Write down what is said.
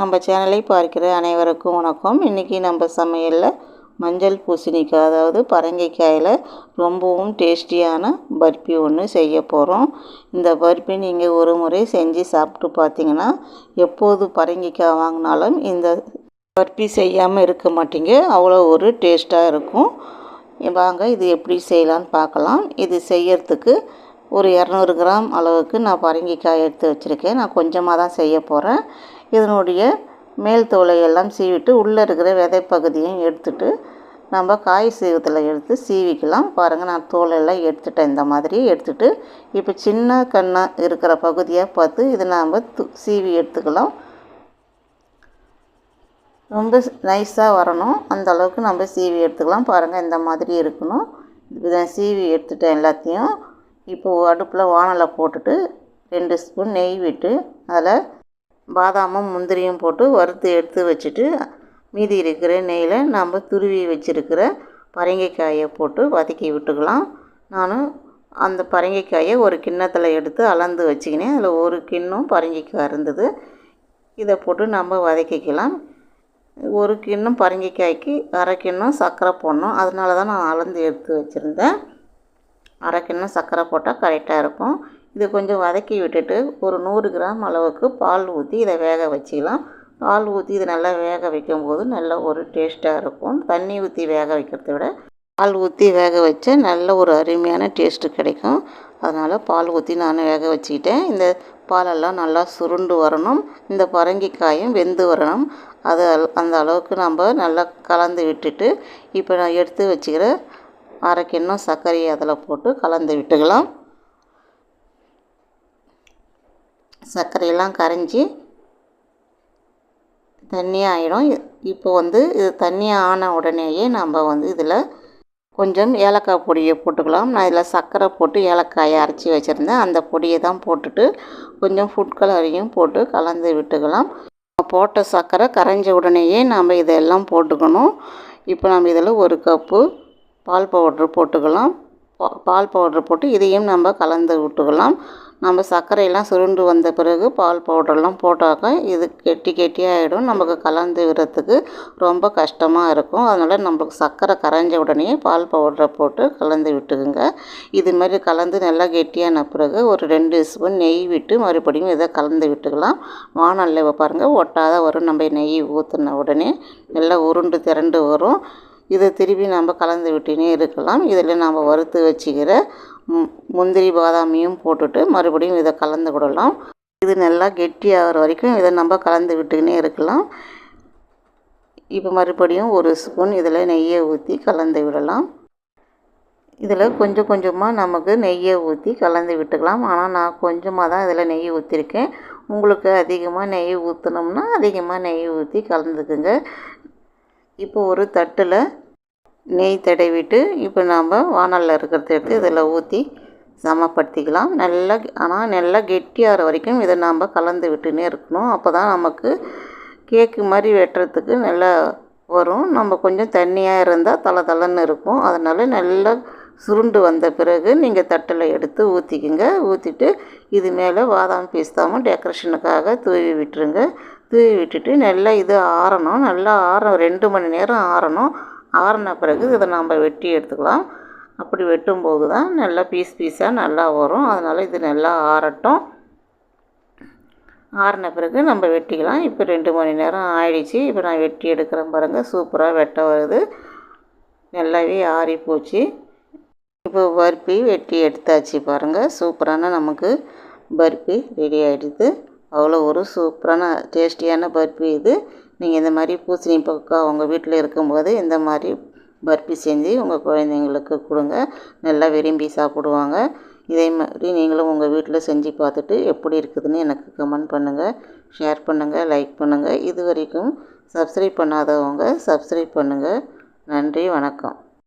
நம்ம சேனலை பார்க்கிற அனைவருக்கும் வணக்கம். இன்றைக்கி நம்ம சமையலில் மஞ்சள் பூசணிக்காய் அதாவது பரங்கிக்காயில் ரொம்பவும் டேஸ்டியான பர்பி ஒன்று செய்ய போகிறோம் இந்த பர்பி நீங்கள் ஒரு முறை செஞ்சு சாப்பிட்டு பார்த்தீங்கன்னா எப்போது பரங்கிக்காய் வாங்கினாலும் இந்த பர்பி செய்யாமல் இருக்க மாட்டீங்க. அவ்வளோ ஒரு டேஸ்ட்டாக இருக்கும். வாங்க இது எப்படி செய்யலான்னு பார்க்கலாம். இது செய்யறதுக்கு ஒரு இரநூறு கிராம் அளவுக்கு நான் பரங்கிக்காய் எடுத்து வச்சுருக்கேன். நான் கொஞ்சமாக தான் செய்ய போகிறேன் இதனுடைய மேல் தோலையெல்லாம் சீவிட்டு உள்ளே இருக்கிற விதை பகுதியும் எடுத்துட்டு நம்ம காய் சீவத்தில் எடுத்து சீவிக்கலாம். பாருங்கள் நான் தோலெல்லாம் எடுத்துட்டேன். இந்த மாதிரி எடுத்துட்டு இப்போ சின்ன கண்ணாக இருக்கிற பகுதியாக பார்த்து இதை நாம் து சீவி எடுத்துக்கலாம். ரொம்ப நைஸாக வரணும். அந்த அளவுக்கு நம்ம சீவி எடுத்துக்கலாம். பாருங்கள் இந்த மாதிரி இருக்கணும். இதை சீவி எடுத்துட்டேன் எல்லாத்தையும். இப்போது அடுப்பில் வானலை போட்டுட்டு ரெண்டு ஸ்பூன் நெய் விட்டு அதில் பாதாமும் முந்திரியும் போட்டு வறுத்து எடுத்து வச்சுட்டு மீதி இருக்கிற நெய்யில் நம்ம துருவி வச்சுருக்கிற பரங்கிக்காயை போட்டு வதக்கி விட்டுக்கலாம். நான் அந்த பரங்கிக்காயை ஒரு கிண்ணத்தில் எடுத்து அளந்து வச்சுக்கினேன். அதில் ஒரு கிண்ணம் பரங்கிக்காய் இருந்தது. இதை போட்டு நம்ம வதக்கிக்கலாம். ஒரு கிண்ணம் பரங்கிக்காய்க்கு அரை கிண்ணம் சர்க்கரை போடணும். அதனால தான் நான் அளந்து எடுத்து வச்சுருந்தேன். அரை கிண்ணம் சர்க்கரை போட்டால் கரெக்டாக இருக்கும். இது கொஞ்சம் வதக்கி விட்டுட்டு ஒரு நூறு கிராம் அளவுக்கு பால் ஊற்றி இதை வேக வச்சிக்கலாம் பால் ஊற்றி இதை நல்லா வேக வைக்கும்போது நல்ல ஒரு டேஸ்ட்டாக இருக்கும். தண்ணி ஊற்றி வேக வைக்கிறத விட பால் ஊற்றி வேக வச்சா நல்ல ஒரு அருமையான டேஸ்ட்டு கிடைக்கும். அதனால் பால் ஊற்றி நான் வேக வச்சுக்கிட்டேன். இந்த பாலெல்லாம் நல்லா சுருண்டு வரணும். இந்த பரங்கிக்காயும் வெந்து வரணும். அது அந்த அளவுக்கு நம்ம நல்லா கலந்து விட்டுட்டு இப்போ நான் எடுத்து வச்சுக்கிற அரை கிண்ணம் சர்க்கரையை அதில் போட்டு கலந்து விட்டுக்கலாம். சர்க்கரையெல்லாம் கரைஞ்சி தண்ணியாக ஆகிடும் இப்போ வந்து இது தண்ணியாக ஆன உடனேயே நம்ம வந்து இதில் கொஞ்சம் ஏலக்காய் பொடியை போட்டுக்கலாம். நான் இதில் சர்க்கரை போட்டு ஏலக்காயை அரைச்சி வச்சுருந்தேன். அந்த பொடியை தான் போட்டுட்டு கொஞ்சம் ஃபுட் கலரையும் போட்டு கலந்து விட்டுக்கலாம். போட்ட சர்க்கரை கரைஞ்ச உடனேயே நாம் இதெல்லாம் போட்டுக்கணும். இப்போ நம்ம இதில் ஒரு கப்பு பால் பவுட்ரு போட்டுக்கலாம். பால் பவுட்ரு போட்டு இதையும் நம்ம கலந்து விட்டுக்கலாம். நம்ம சர்க்கரையெல்லாம் சுருண்டு வந்த பிறகு பால் பவுடர்லாம் போட்டாக்கா இது கெட்டி கெட்டியாகிடும் நமக்கு கலந்து விடுறதுக்கு ரொம்ப கஷ்டமாக இருக்கும். அதனால் நம்மளுக்கு சர்க்கரை கரைஞ்ச உடனே பால் பவுடரை போட்டு கலந்து விட்டுக்குங்க. இது மாதிரி கலந்து நல்லா கெட்டியான பிறகு ஒரு ரெண்டு ஸ்பூன் நெய் விட்டு மறுபடியும் இதை கலந்து விட்டுக்கலாம். வானல்ல பாருங்கள் ஒட்டாத வரும். நம்ம நெய் ஊற்றின உடனே நல்லா உருண்டு திரண்டு வரும். இதை திருப்பி நம்ம கலந்து விட்டுனே இருக்கலாம். இதில் நம்ம வறுத்து வச்சுக்கிற முந்திரி பாதாமியும் போட்டுட்டு மறுபடியும் இதை கலந்து விடலாம். இது நல்லா கெட்டி ஆகிற வரைக்கும் இதை நம்ம கலந்து விட்டுக்கினே இருக்கலாம். இப்போ மறுபடியும் ஒரு ஸ்பூன் இதில் நெய்யை ஊற்றி கலந்து விடலாம். இதில் கொஞ்சம் கொஞ்சமாக நமக்கு நெய்யை ஊற்றி கலந்து விட்டுக்கலாம். ஆனால் நான் கொஞ்சமாக தான் இதில் நெய் ஊற்றிருக்கேன். உங்களுக்கு அதிகமாக நெய் ஊற்றினோம்னா அதிகமாக நெய் ஊற்றி கலந்துக்குங்க. இப்போ ஒரு தட்டில் நெய் தடவிட்டு இப்போ நாம் வானலில் இருக்கிறத எடுத்து இதில் ஊற்றி சமப்படுத்திக்கலாம். நல்லா ஆனால் நல்லா கெட்டியாகிற வரைக்கும் இதை நாம் கலந்து விட்டுனே இருக்கணும். அப்போ தான் நமக்கு கேக்கு மாதிரி வெட்டுறதுக்கு நல்லா வரும். நம்ம கொஞ்சம் தண்ணியாக இருந்தால் தலை தலைன்னு இருக்கும். அதனால் நல்லா சுருண்டு வந்த பிறகு நீங்கள் தட்டில் எடுத்து ஊற்றிக்குங்க ஊற்றிட்டு இது மேலே பாதாம் பிஸ்தாமும் டெக்கரேஷனுக்காக தூவி விட்டுருங்க. தூவி விட்டுட்டு நல்லா இது ஆறணும். நல்லா ஆற ரெண்டு மணி நேரம் ஆறணும். ஆறின பிறகு இதை நம்ம வெட்டி எடுத்துக்கலாம். அப்படி வெட்டும்போது தான் நல்லா பீஸ் பீஸாக நல்லா வரும். அதனால் இது நல்லா ஆறட்டும். ஆறின பிறகு நம்ம வெட்டிக்கலாம். இப்போ ரெண்டு மணி நேரம் ஆயிடுச்சு. இப்போ நான் வெட்டி எடுக்கிறேன் பாருங்கள் சூப்பராக வெட்ட வருது. நல்லாவே ஆறி போச்சு. இப்போ பர்பி வெட்டி எடுத்தாச்சு பாருங்கள் சூப்பரான நமக்கு பர்பி ரெடி ஆகிடுது அவ்வளோ ஒரு சூப்பரான டேஸ்டியான பர்பி இது. நீங்கள் இந்த மாதிரி பூசணி பக்கம் உங்கள் வீட்டில் இருக்கும்போது இந்த மாதிரி பர்பி செஞ்சு உங்கள் குழந்தைங்களுக்கு கொடுங்க. நல்லா விரும்பி சாப்பிடுவாங்க. இதே மாதிரி நீங்களும் உங்கள் வீட்டில் செஞ்சு பார்த்துட்டு எப்படி இருக்குதுன்னு எனக்கு கமெண்ட் பண்ணுங்கள் ஷேர் பண்ணுங்கள் லைக் பண்ணுங்கள் இது வரைக்கும் சப்ஸ்கிரைப் பண்ணாதவங்க சப்ஸ்கிரைப் பண்ணுங்கள் நன்றி வணக்கம்.